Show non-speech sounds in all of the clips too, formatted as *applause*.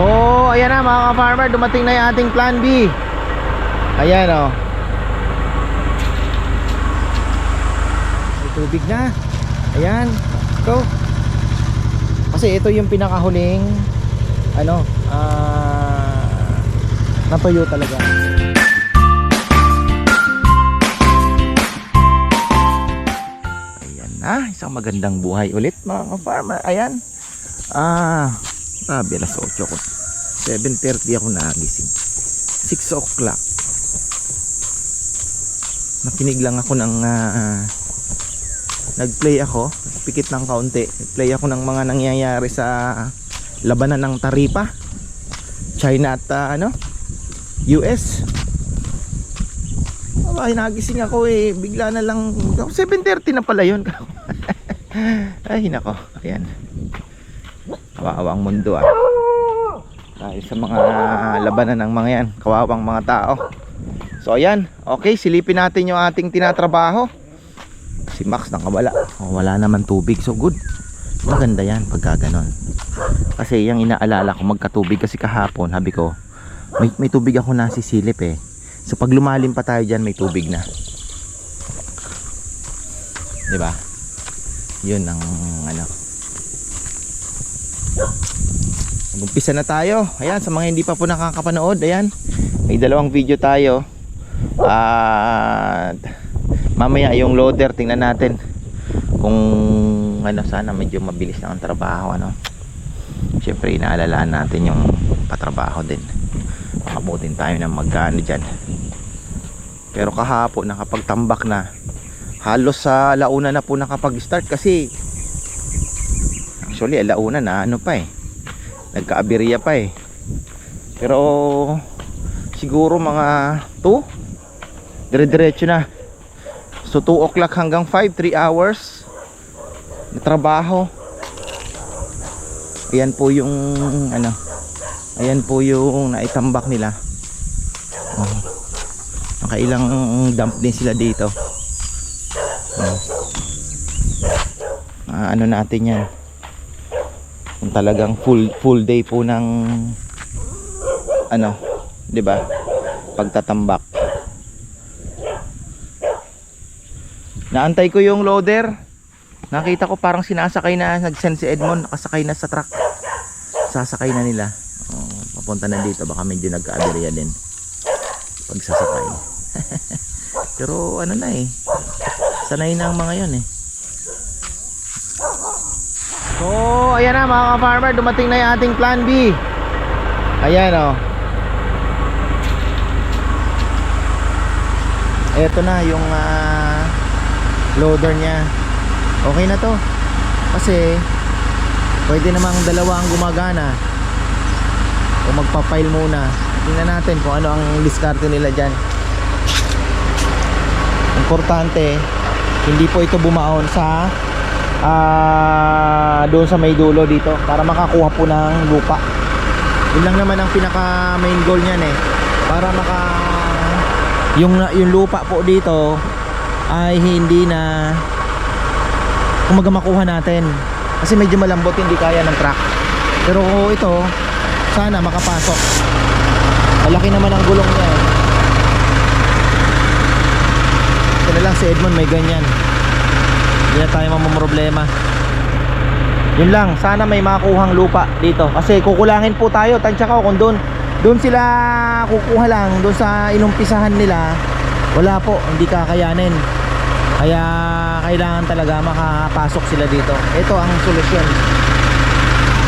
So, ayan na mga ka-farmer, dumating na yung ating plan B. Ayan oh. May tubig na. Ayan. Go. Kasi ito yung pinakahuling ano, ah natuyo talaga. Ayan na, isang magandang buhay ulit mga ka-farmer. Ayan. Ah, grabe alas 8 ko. 7.30 ako nagising. 6 o'clock. Nakinig lang ako ng ah, nag-play ako, pikit ng kaunti. Play ako ng mga nangyayari sa labanan ng Taripa. China at ah, ano? US. Aba, nagising ako eh. Bigla na lang. 7.30 na pala yun. *laughs* Ay, nako. Ayan. Kawawa ang mundo ah. Dahil sa mga labanan ng mga yan. Kawawang mga tao. So ayan. Okay, silipin natin yung ating tinatrabaho. Si Max nakawala. Oh, wala naman tubig. So good. Maganda yan pagka ganon. Kasi yung inaalala ko magkatubig kasi kahapon, habi ko, may, may tubig ako nasisilip eh. So pag lumalim pa tayo dyan, may tubig na. 'Di ba? 'Yun ang ano. Mag-umpisa na tayo. Ayan, sa mga hindi pa po nakakapanood, ayan. May dalawang video tayo. At mamaya yung loader, tingnan natin kung ano sana medyo mabilis na ang trabaho ano. Siyempre inaalalaan natin yung patrabaho din. Makabutin tayo ng magkano dyan. Pero kahapon nakapagtambak na. Halos sa launa na po nakapag-start kasi actually launa na ano pa eh. Nagka-aberya pa eh. Pero siguro mga 2 dire-diretso na. So 2 o'clock hanggang 5, 3 hours na trabaho. Ayan po yung ano. Ayan po yung naitambak nila. Oh. Dump din sila dito. Oh. Ah, ano natin yan. Kung talagang full full day po ng ano, 'di ba? Pagtatambak. Naantay ko yung loader. Nakita ko parang sinasakay na nag-send si Edmond, nakasakay na sa truck. Sasakay na nila. Oh, papunta na dito baka medyo nagka-aberya din. Pag sasakay. *laughs* Pero ano na eh. Sanay na ang mga 'yon eh. So, ayan na mga ka-farmer, dumating na yung ating plan B. Ayan oh. Ito na yung ah, loader niya. Okay na to. Kasi pwede namang dalawa ang gumagana. O magpa-file muna. Tingnan natin kung ano ang diskarte nila diyan. Importante, hindi po ito bumaon sa ah doon sa may dulo dito para makakuha po ng lupa. Yun lang naman ang pinaka main goal niyan eh. Para maka yung yung lupa po dito ay hindi na kumaga makuha natin kasi medyo malambot hindi kaya ng truck pero ito sana makapasok malaki naman ang gulong niya eh. na lang si Edmond may ganyan hindi na tayo mamamroblema. Yun lang sana may makuhang lupa dito. Kasi kukulangin po tayo tansya kung doon doon sila kukuha lang doon sa inumpisahan nila wala po hindi kakayanin. Kaya kailangan talaga makapasok sila dito. Ito ang solusyon.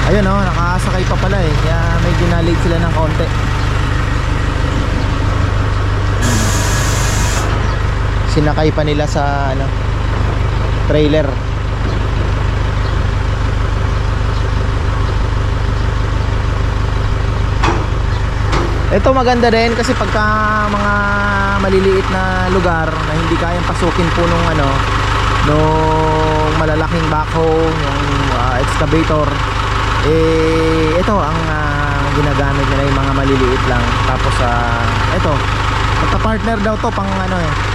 Ayun oh nakasakay pa pala eh. Kaya medyo na-late sila ng konti. Sinakay pa nila sa ano trailer. Ito maganda din kasi pagka mga maliliit na lugar na hindi kayang pasukin po nung ano nung malalaking backhoe, yung ah, excavator eh ito ang ah, ginagamit nila yung mga maliliit lang. Tapos ah ito magka-partner daw to pang ano eh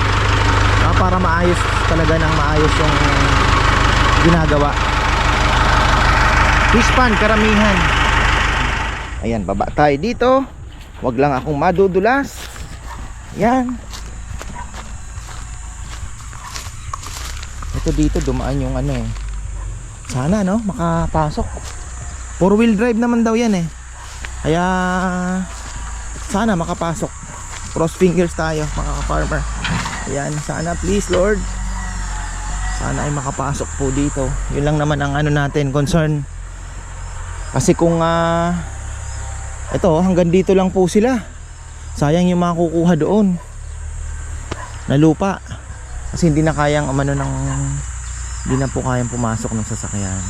ah, para maayos talaga ng maayos yung ginagawa fish pan karamihan Ayan, baba tayo dito. Huwag lang akong madudulas. Yan. Ito dito dumaan yung ano eh. Sana no, makapasok. Four wheel drive naman daw yan eh. Kaya sana makapasok. Cross fingers tayo mga farmer. Ayan, sana please Lord. Sana ay makapasok po dito. Yun lang naman ang ano natin, concern. Kasi kung ah ito, hanggang dito lang po sila. Sayang yung makukuha doon. Na lupa. Kasi hindi na kayang umano ng hindi na po kayang pumasok ng sasakyan.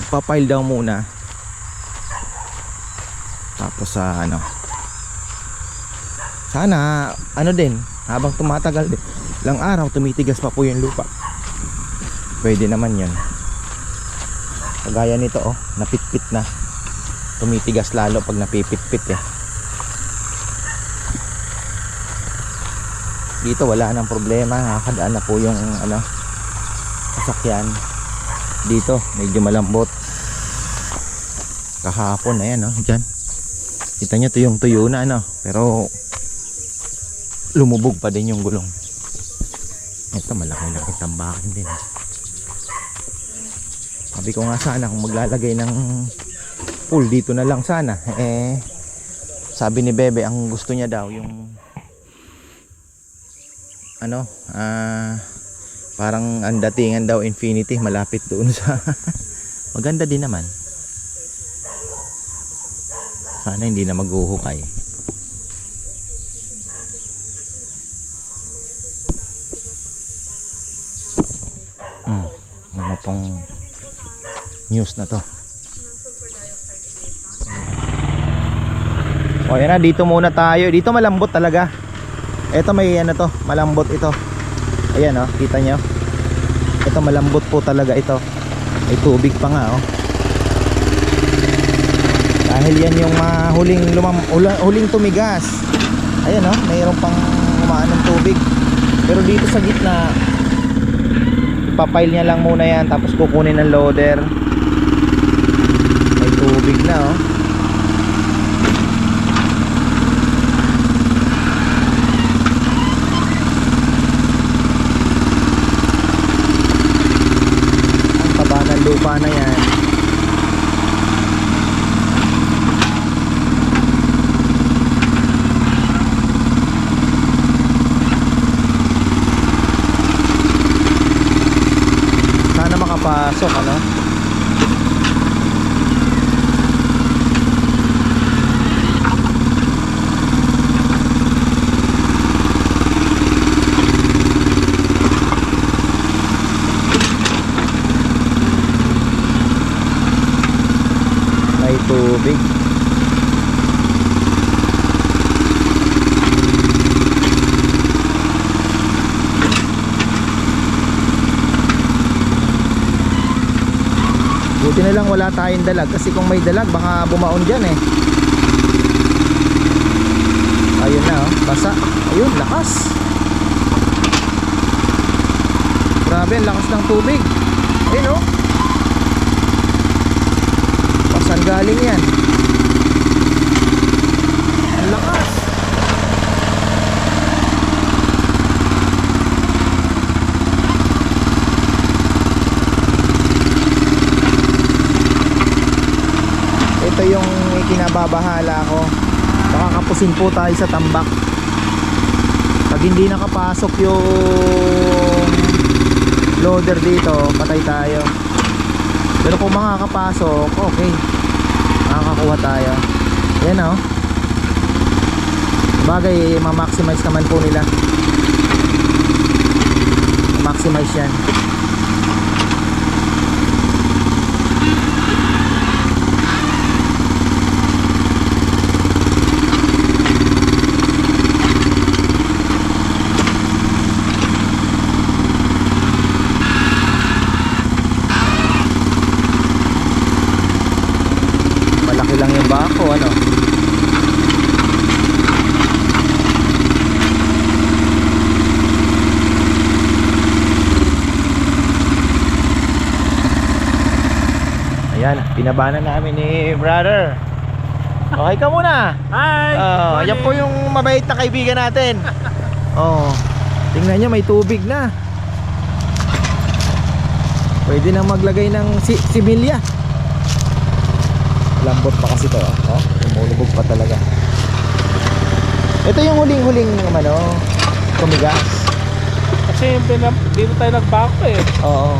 Magpa-pile daw muna. Tapos sa ano. Sana ano din, habang tumatagal din, lang araw tumitigas pa po yung lupa. Pwede naman 'yan. Kagaya nito oh, napitpit na. Tumitigas lalo pag napipitpit eh. Dito wala nang problema, nakakadaan na po yung ano sasakyan. Dito medyo malambot. Kahapon ayan oh, diyan. Kita nyo tuyong tuyo na ano, pero lumubog pa din yung gulong. Ito malaki-laki tambakan din. Sabi ko nga sana kung maglalagay ng pool dito na lang sana. Eh sabi ni Bebe ang gusto niya daw yung ano, ah parang ang datingan daw infinity malapit doon sa *laughs* maganda din naman. Sana hindi na maghuhukay. News na to. O yan na, dito muna tayo. Dito malambot talaga. Ito may ano to, malambot ito. Ayan oh, kita nyo. Ito malambot po talaga ito. May tubig pa nga oh. Dahil yan yung mga huling lumam, huling tumigas. Ayan oh, mayroon pang umaan ng tubig. Pero dito sa gitna, ipapile niya lang muna yan tapos kukunin ng loader. 完了呀。Wala tayong dalag kasi kung may dalag baka bumaon dyan eh. Ayun na oh, basa. Ayun, lakas. Grabe, ang lakas ng tubig. Ayun oh. Pasan galing yan? Ang lakas. Ito yung ikinababahala ko. Baka kapusin po tayo sa tambak. Pag hindi nakapasok yung loader dito, patay tayo. Pero kung makakapasok, okay. Makakakuha tayo. Yan oh. Bagay, ma-maximize naman po nila. Maximize yan. Malaki lang yung bako, ano? Ayan, pinabana namin ni brother. Okay ka muna. Hi! Oh, yan po yung mabait na kaibigan natin. Oh, tingnan nyo may tubig na. Pwede nang maglagay ng si sibilya. Lambot pa kasi to. ah. Oh, lumulubog pa talaga. Ito yung huling-huling ano, tumigas. Kasi yung pinap- dito tayo nagbako eh. Oo.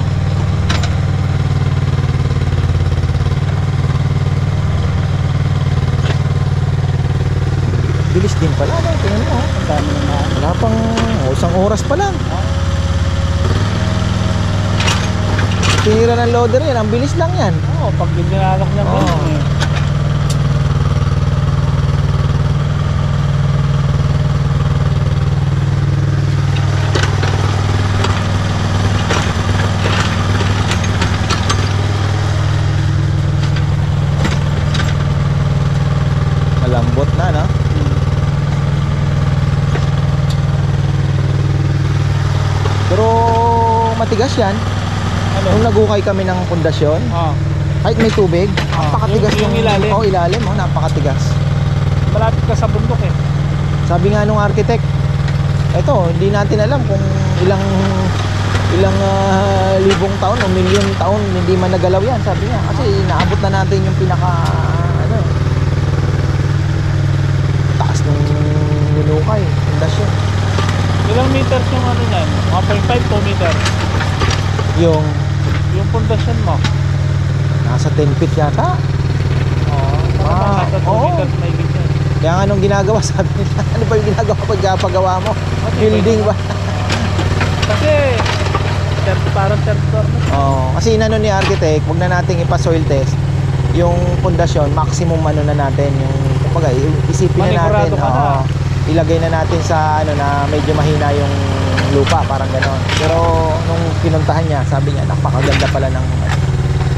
Bilis din pala, no? Tingnan mo. Ang dami na Wala pang oh, isang oras pa lang. Tinira ng loader yan, ang bilis lang yan. Oo, oh, pag niya Oo. oh. eh. Malambot na, no? Pero matigas yan. Ano? Nung nagukay kami ng pundasyon, Oo. kahit may tubig, Ah, napakatigas yung- yung ng- ilalim. Oo, ilalim, oh, napakatigas. Malapit ka sa bundok eh. Sabi nga nung architect, eto, hindi natin alam kung ilang ilang ah, libong taon o milyon taon hindi man nagalaw yan, sabi niya. Kasi naabot na natin yung pinaka ano taas nung minukay, pundasyon. Ilang meters yung ano niyan? 1.5, 2 meter. Yung Yung pundasyon mo. nasa 10 feet yata. Oo. Ah, Ah, nasa 2 oo. meters na higit yan. Kaya nga nung ginagawa, *laughs* sabi niya, ano ba yung ginagawa pagkapagawa mo? Building ba? *laughs* Kasi, third, parang third floor na. Oo, kasi inano ni architect, wag na nating ipa-soil test. Yung pundasyon, maximum ano na natin, yung kumbaga isipin na natin, Manigurado ka na. Ilagay na natin sa ano na medyo mahina yung lupa, parang gano'n. Pero nung pinuntahan niya, sabi niya, napakaganda pala ng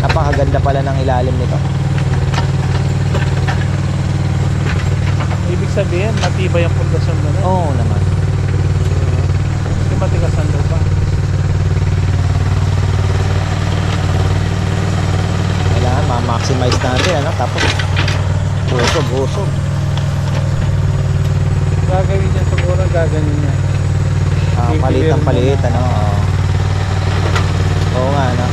napakaganda pala ng ilalim nito. Ibig sabihin, matibay ang pundasyon mo na. Oo naman. Kasi matigas ang lupa. Kailangan ma-maximize natin, ano? Tapos, usog, usog. Gagawin niya siguro, gagawin niya. Ah, Bibigyan palit ang palit, ano? Oo. Oo nga, ano?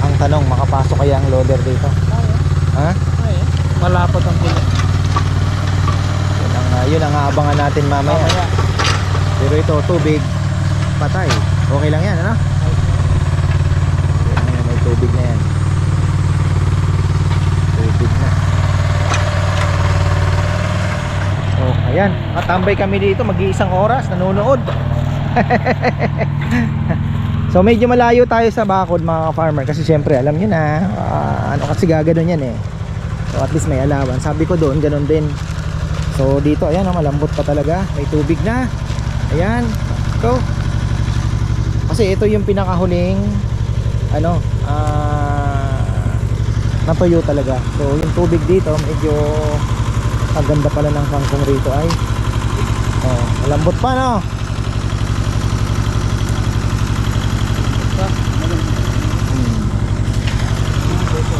Ang tanong, makapasok kaya ang loader dito? Ha? Ay, malapot ang pila. Yun ang, ah, yun ang aabangan natin mamaya. Mamaya. Pero ito, tubig, patay. Okay lang yan, ano? Yan, may tubig na yan. Tubig na. Oh, ayan. Matambay kami dito, mag-iisang oras, nanonood. *laughs* so medyo malayo tayo sa bakod mga farmer kasi syempre alam nyo na ah, ano kasi gaganon yan eh. So at least may alawan. Sabi ko doon ganun din. So dito ayan oh, malambot pa talaga. May tubig na. Ayan. Ito. Kasi ito yung pinakahuling ano ah natuyo talaga. So yung tubig dito medyo ang ganda pala ng kangkong rito ay. Oh, malambot pa no. Hmm.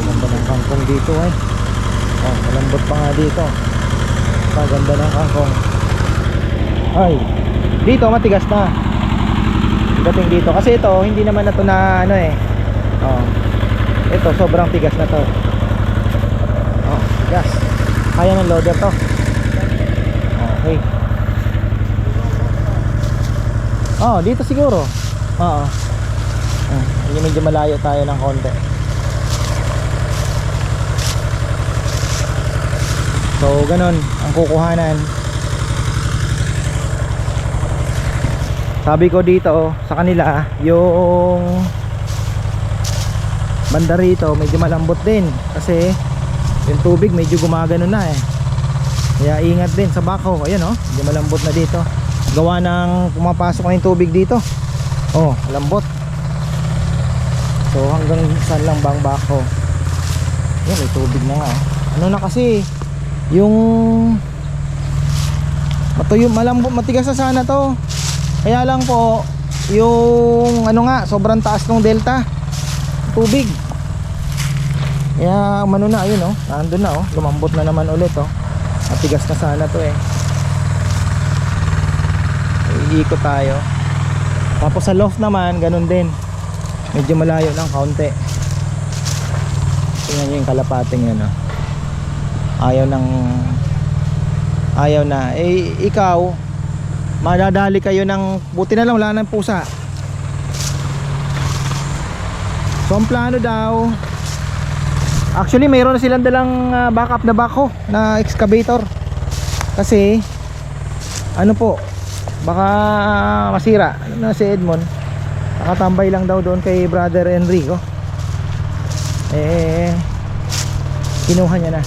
Ganda ng kangkong dito ay. Oh, malambot pa nga dito. Maganda ng kangkong. Ay, dito matigas na. Dating dito kasi ito hindi naman na to na ano eh. Oh. Ito sobrang tigas na to. Oh. Kaya ng loader to. Okay. Oh, dito siguro. Oo. Oh, medyo, medyo malayo tayo ng konti. So, ganun ang kukuhanan. Sabi ko dito sa kanila, yung banda rito medyo malambot din kasi yung tubig medyo gumagano na eh. Kaya ingat din sa bako. Ayun oh, medyo malambot na dito. Gawa ng pumapasok na yung tubig dito. Oh, lambot. So hanggang saan lang bang bako? Yan, may tubig na nga. oh. Ano na kasi yung matuyo malambot matigas na sana to. Kaya lang po yung ano nga, sobrang taas ng delta. Tubig. Kaya ano na, ayun oh. Nandun na oh. Lumambot na naman ulit oh. Matigas na sana to eh. Iikot tayo. Tapos sa loft naman, ganun din. Medyo malayo ng kaunti. Tingnan nyo yung kalapating yun oh. Ayaw ng ayaw na. Eh, ikaw, madadali kayo ng, buti na lang wala ng pusa. So, ang plano daw, actually, mayroon na silang dalang ah, backup na bako na excavator. Kasi, ano po, baka masira. Ano na si Edmond, nakatambay lang daw doon kay brother Enrico. Eh, kinuha niya na.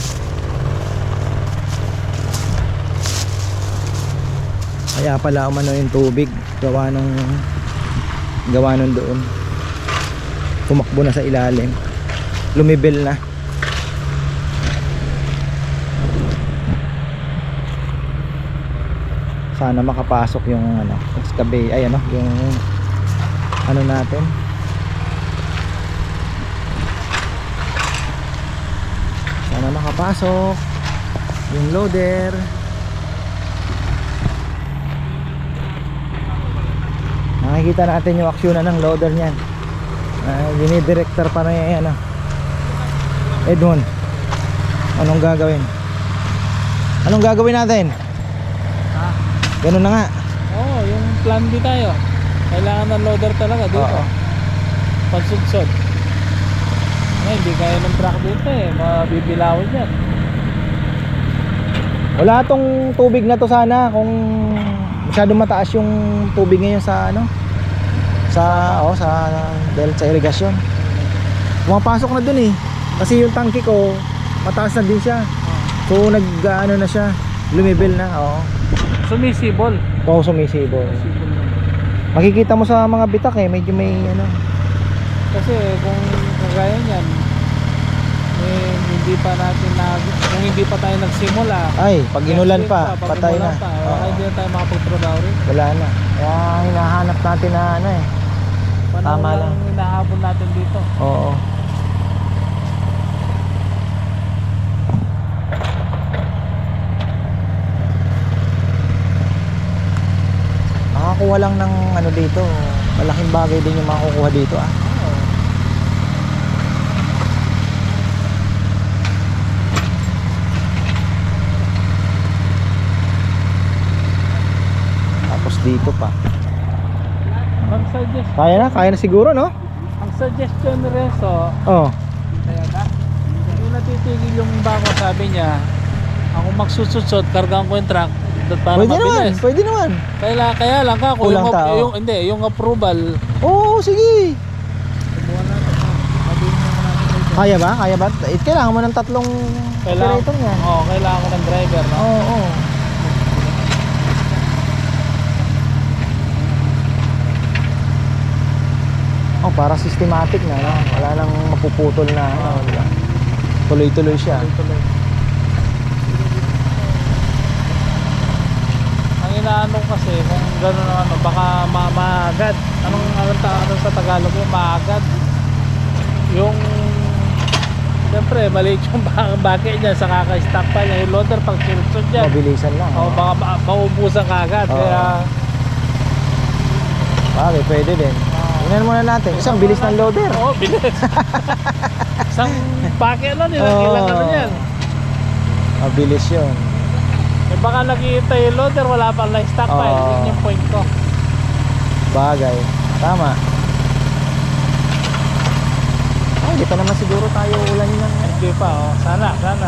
Kaya pala umano yung tubig gawa nung gawa nung doon. Tumakbo na sa ilalim. Lumibil na. Sana makapasok yung ano, excavate ay ano, yung ano natin. Sana makapasok yung loader. Nakikita natin yung aksyonan ng loader niyan. Uh, dinidirector pa na yung ano. Edmond. Anong gagawin? Anong gagawin natin? Ganun na nga. Oo, yung plan B tayo. Kailangan ng loader talaga dito. Oo. Pansudsod. Ay, hindi kaya ng truck dito eh. Mabibilawin yan. Wala tong tubig na to sana kung masyadong mataas yung tubig ngayon sa ano sa oh sa dahil sa irigasyon. Pumapasok na dun eh. Kasi yung tangke ko mataas na din siya. So nag ano na siya, lumibil na. Oo. Sumisibol. Oo, sumisibol. Sumisibol. Makikita mo sa mga bitak eh, medyo may ano. Kasi kung kagaya niyan, eh, hindi pa natin na, kung hindi pa tayo nagsimula, Ay, pag inulan pa, pag patay na. Pa, Oo. baka hindi na tayo makapagtrabaho rin. Wala na. Kaya hinahanap natin na ano eh. Panahon Tama lang lang. hinahabol natin dito. Oo. Makakuha lang ng ano dito. Malaking bagay din yung makukuha dito ah. Tapos dito pa. Ang suggest, Kaya na, kaya na siguro no? ang suggestion ni Rezo, Oh. yung natitigil yung bako sabi niya, ako magsusutsot, kargaan ko yung truck, at para pwede naman, mabilis. pwede naman. Kaya, kaya lang ka, kung Kulang yung, tao. yung, hindi, yung approval, Oo, sige. Kaya ba? Kaya ba? Eh, kailangan mo ng tatlong Kailangan, operator niya. Oo, kailangan ko ng driver, no? Oo, oo. Oh, para systematic na, no? Wala nang mapuputol na, ano, diba? Tuloy-tuloy siya. Tuloy-tuloy. Ang inaano kasi kung gano'n na ano, baka ma maagad. Anong anong ta ano sa Tagalog yung maagad? Yung Siyempre, maliit *laughs* yung ba- bakit niya sa kaka-stack pa niya. Yung loader pag sinusod niya. Mabilisan lang. O Oh, baka ma- maubusan ka agad. Oo. Kaya, Bagay, pwede din. Tingnan muna natin. Isang bilis ng loader. Oo, bilis. *laughs* Isang bakit lang, ilang, Oo. ilang ano yan. Mabilis yun. Eh baka nakikita yung loader, wala pang live stock pa. Oo. Yun yung point ko. Bagay. Tama. Ay, di pa naman siguro tayo ulan ng... Hindi pa, oh. Sana, sana.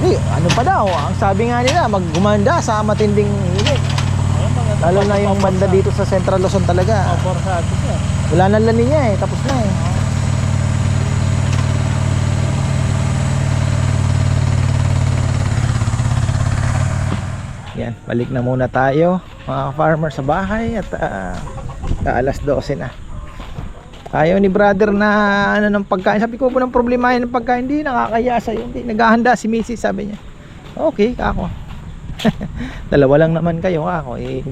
Eh, ano pa daw? Ang sabi nga nila, maggumanda sa matinding init. Ayun. Lalo na yung banda dito sa Central Luzon talaga. Pabor sa atin. Wala na lang niya eh, tapos na eh. Yan, balik na muna tayo mga farmer sa bahay at ah, alas 12 na. Ayaw ni brother na ano ng pagkain. Sabi ko po ng problema yan ng pagkain. Hindi, nakakaya sa'yo. Hindi, naghahanda si Mrs. sabi niya. Okay, kako. *laughs* Dalawa lang naman kayo, kako. Eh,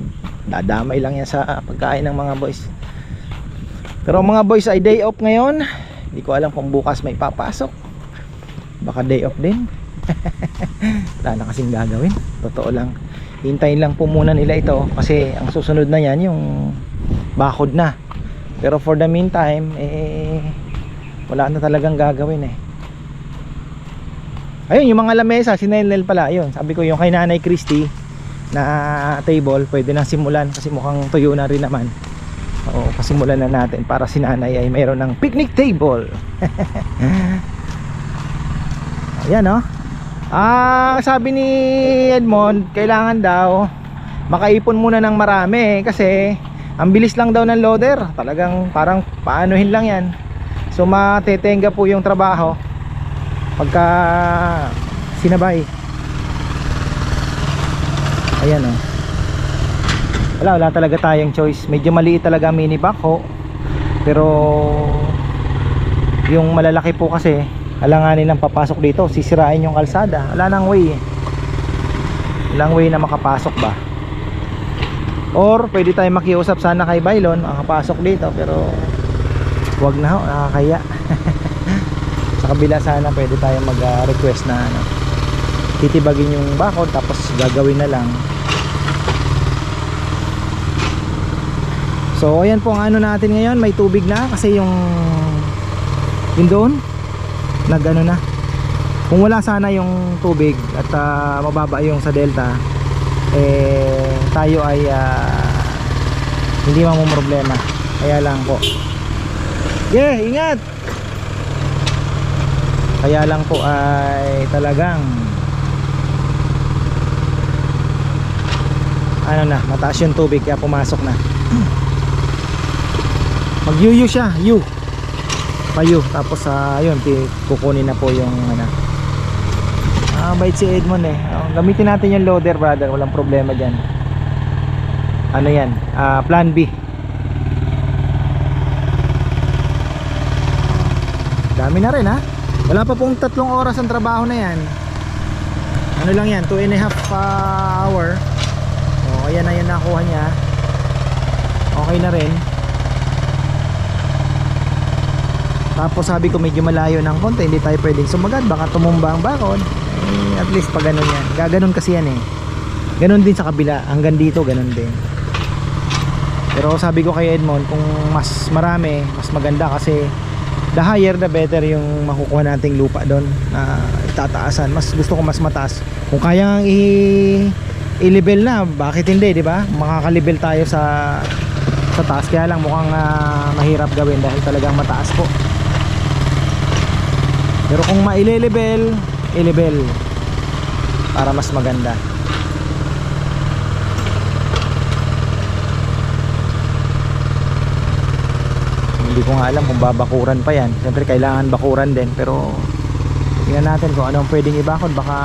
dadamay lang yan sa pagkain ng mga boys. Pero mga boys ay day off ngayon. Hindi ko alam kung bukas may papasok. Baka day off din. *laughs* Wala na kasing gagawin. Totoo lang. Hintayin lang po muna nila ito kasi ang susunod na yan yung bakod na. Pero for the meantime, eh wala na talagang gagawin eh. Ayun, yung mga lamesa, si Nelnel pala, ayun. Sabi ko yung kay Nanay Christy na table, pwede na simulan kasi mukhang tuyo na rin naman. Oo, pasimulan na natin para si Nanay ay mayroon ng picnic table. *laughs* Ayan oh. Ah, sabi ni Edmond, kailangan daw makaipon muna ng marami kasi ang bilis lang daw ng loader. Talagang parang paanuhin lang 'yan. So matetenga po yung trabaho pagka sinabay. Ayan oh. Wala, wala talaga tayong choice. Medyo maliit talaga mini backhoe. Pero yung malalaki po kasi alanganin lang papasok dito sisirain yung kalsada. Wala nang way eh. walang way na makapasok ba? Or pwede tayo makiusap sana kay Bailon makapasok dito pero wag na ho nakakaya *laughs* sa kabila sana pwede tayo mag request na ano titibagin yung bakod tapos gagawin na lang. So ayan po ang ano natin ngayon. May tubig na kasi yung yun doon nag ano na. Kung wala sana yung tubig at ah, mababa yung sa delta eh tayo ay ah, hindi problema kaya lang po. Yeah ingat! Kaya lang po ay talagang ano na mataas yung tubig kaya pumasok na. *clears throat* Mag yuyu siya yu payo tapos sa ayun pi- kukunin na po yung ano. Ah bait si Edmond eh. Oh, gamitin natin yung loader brother. Walang problema dyan. Ano yan? Ah plan B. Dami na rin ha wala pa pong tatlong oras ang trabaho na yan. Ano lang yan? 2 and a half ah, hour. Oh ayan na yan nakuha niya. Okay na rin Tapos sabi ko medyo malayo ng konti, hindi tayo pwedeng sumagad, baka tumumba ang bakod. Eh, at least pag ganun yan. Gaganon kasi yan eh. Ganon din sa kabila, hanggang dito ganon din. Pero sabi ko kay Edmond, kung mas marami, mas maganda kasi the higher the better yung makukuha nating lupa doon na itataasan. Mas gusto ko mas mataas. Kung kaya i i-level na, bakit hindi, di ba? Makaka-level tayo sa sa taas kaya lang mukhang ah, mahirap gawin dahil talagang mataas po. Pero kung maile-level, i-level para mas maganda. Hindi ko nga alam kung babakuran pa yan. Siyempre kailangan bakuran din pero tingnan natin kung anong pwedeng ibakod baka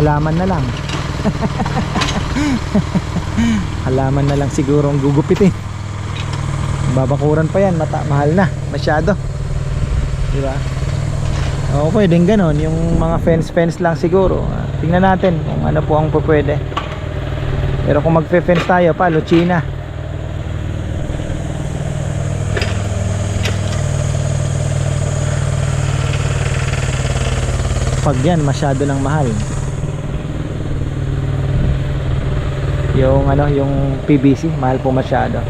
halaman na lang. *laughs* halaman na lang siguro ang gugupitin. Babakuran pa yan, mata mahal na, masyado. Di ba? Oo, pwedeng ganon. Yung mga fence-fence lang siguro. Tingnan natin kung ano po ang pwede. Pero kung magfe-fence tayo pa, Lucina. Pag yan, masyado ng mahal. Yung ano, yung PVC, mahal po masyado.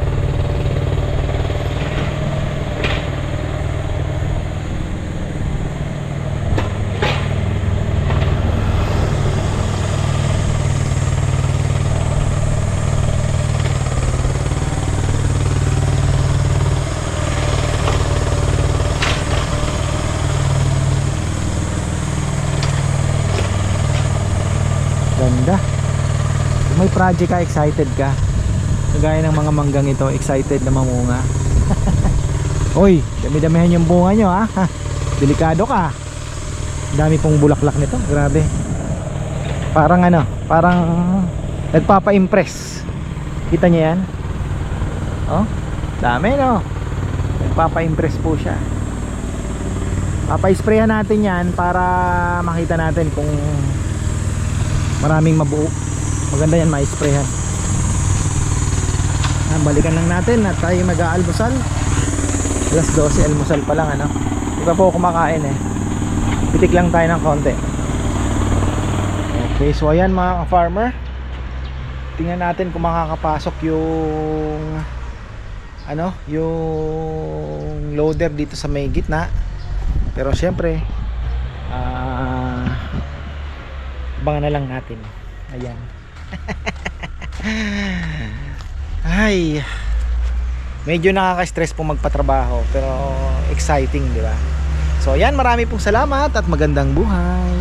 Project ka, excited ka. Kagaya ng mga manggang ito, excited na mamunga. *laughs* Oy, dami-damihan yung bunga nyo ha. Ha, Delikado ka. Dami pong bulaklak nito, grabe. Parang ano, parang nagpapa-impress. Kita niyo yan? Oh, dami no. Nagpapa-impress po siya. Papa-sprayan natin yan para makita natin kung maraming mabuo maganda yan ma-sprayhan Ah, balikan lang natin at tayo mag-aalmusal. Alas 12 almusal pa lang ano. Di pa po kumakain eh. Pitik lang tayo ng konti. Okay, so ayan mga farmer Tingnan natin kung makakapasok yung ano, yung loader dito sa may gitna. Pero syempre, ah abangan na lang natin. Ayan. Ay. Medyo nakaka-stress po magpatrabaho pero exciting, di ba? So ayan, marami pong salamat at magandang buhay.